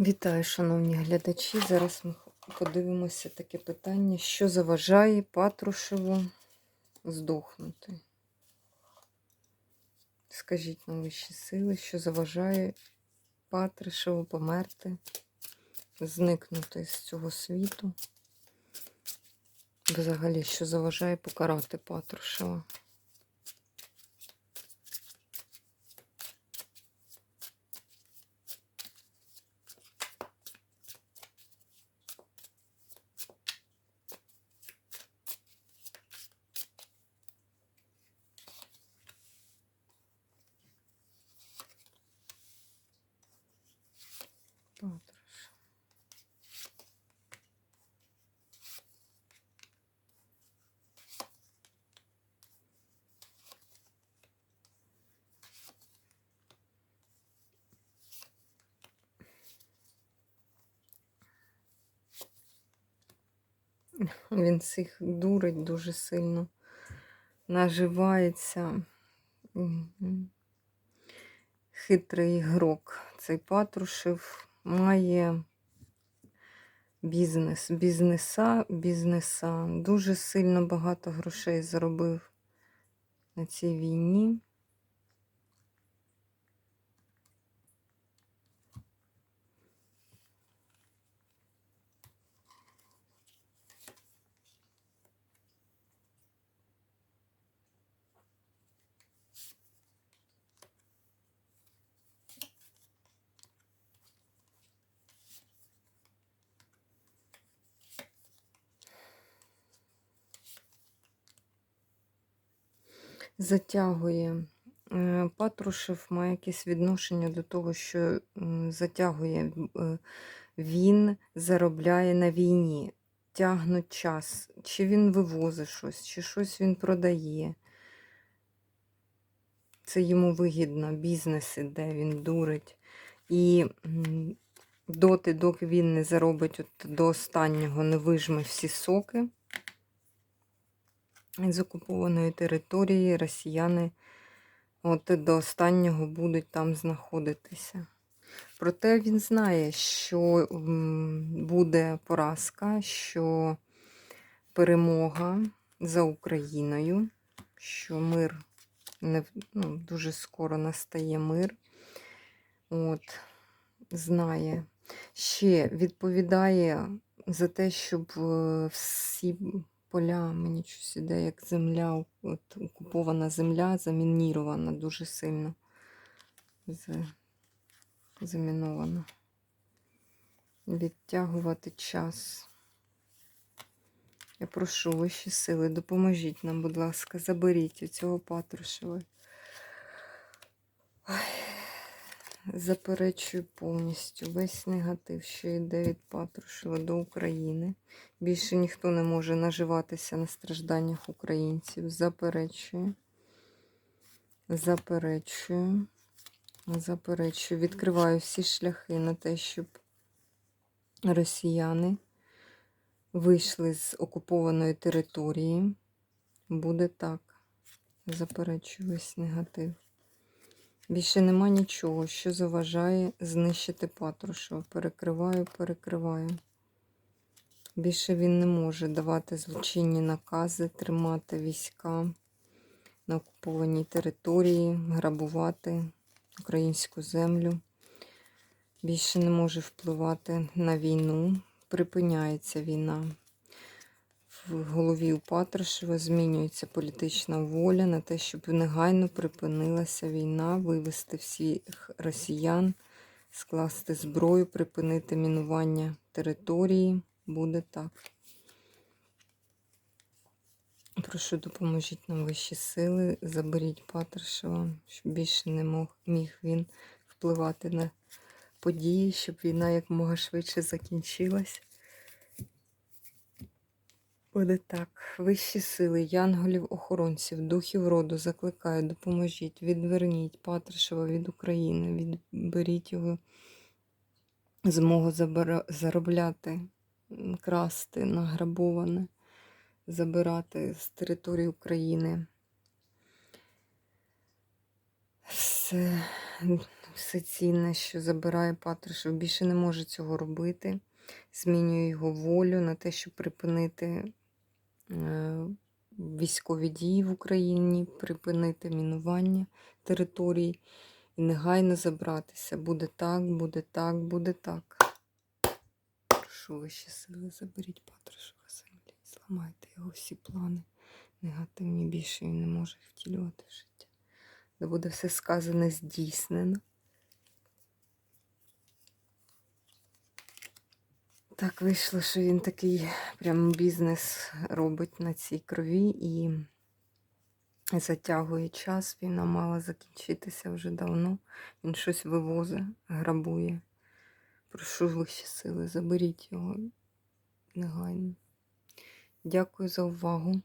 Вітаю, шановні глядачі. Зараз ми подивимося таке питання, що заважає Патрушеву здохнути. Скажіть на вищі сили, що заважає Патрушеву померти, зникнути з цього світу. Взагалі, що заважає покарати Патрушева. Патруш. Він всіх дурить дуже сильно, наживається. Хитрий ігрок. Цей Патрушев має бізнес, бізнеса, бізнеса. Дуже сильно багато грошей заробив на цій війні. Затягує. Е, Патрушев має якесь відношення до того, що затягує. Е, Він заробляє на війні, тягнуть час. Чи він вивозить щось, чи щось він продає. Це йому вигідно, бізнес іде, він дурить. І доти, доки він не заробить от до останнього, не вижме всі соки з окупованої території росіяни от до останнього будуть там знаходитися. Проте він знає, що буде поразка, що перемога за Україною, що мир не, ну, дуже скоро настає мир. От, знає. Ще відповідає за те, щоб е, всі поля, мені щось іде, як земля, от, окупована земля, замінірована дуже сильно. Замінована. Відтягувати час. Я прошу вищі сили, допоможіть нам, будь ласка, заберіть у цього Патрушева. Ой. Заперечую повністю весь негатив, що йде від Патрушева до України. Більше ніхто не може наживатися на стражданнях українців. Заперечую. Заперечую. Заперечую. Відкриваю всі шляхи на те, щоб росіяни вийшли з окупованої території. Буде так. Заперечую весь негатив. Більше нема нічого, що заважає знищити Патрушева. Перекриваю, перекриваю. Більше він не може давати злочинні накази, тримати війська на окупованій території, грабувати українську землю. Більше не може впливати на війну. Припиняється війна. В голові у Патрушева змінюється політична воля на те, щоб негайно припинилася війна, вивести всіх росіян, скласти зброю, припинити мінування території. Буде так. Прошу, допоможіть нам вищі сили, заберіть Патрушева, щоб більше не мог, міг він впливати на події, щоб війна якомога швидше закінчилась. Буде так. Вищі сили, янголів, охоронців, духів роду закликаю, допоможіть, відверніть Патрушева від України, відберіть його змогу заробляти, красти, награбоване, забирати з території України. Все, все цінне, що забирає Патрушев, більше не може цього робити. Змінює його волю на те, щоб припинити військові дії в Україні, припинити мінування територій і негайно забратися. Буде так, буде так, буде так. Прошу вищі сили, заберіть Патрушева землі, зламайте його всі плани. Негативні більше він не може втілювати в життя. Де буде все сказане здійснено. Так вийшло, що він такий прям бізнес робить на цій крові і затягує час. Війна мала закінчитися вже давно. Він щось вивозить, грабує. Прошу вищі сили, заберіть його негайно. Дякую за увагу.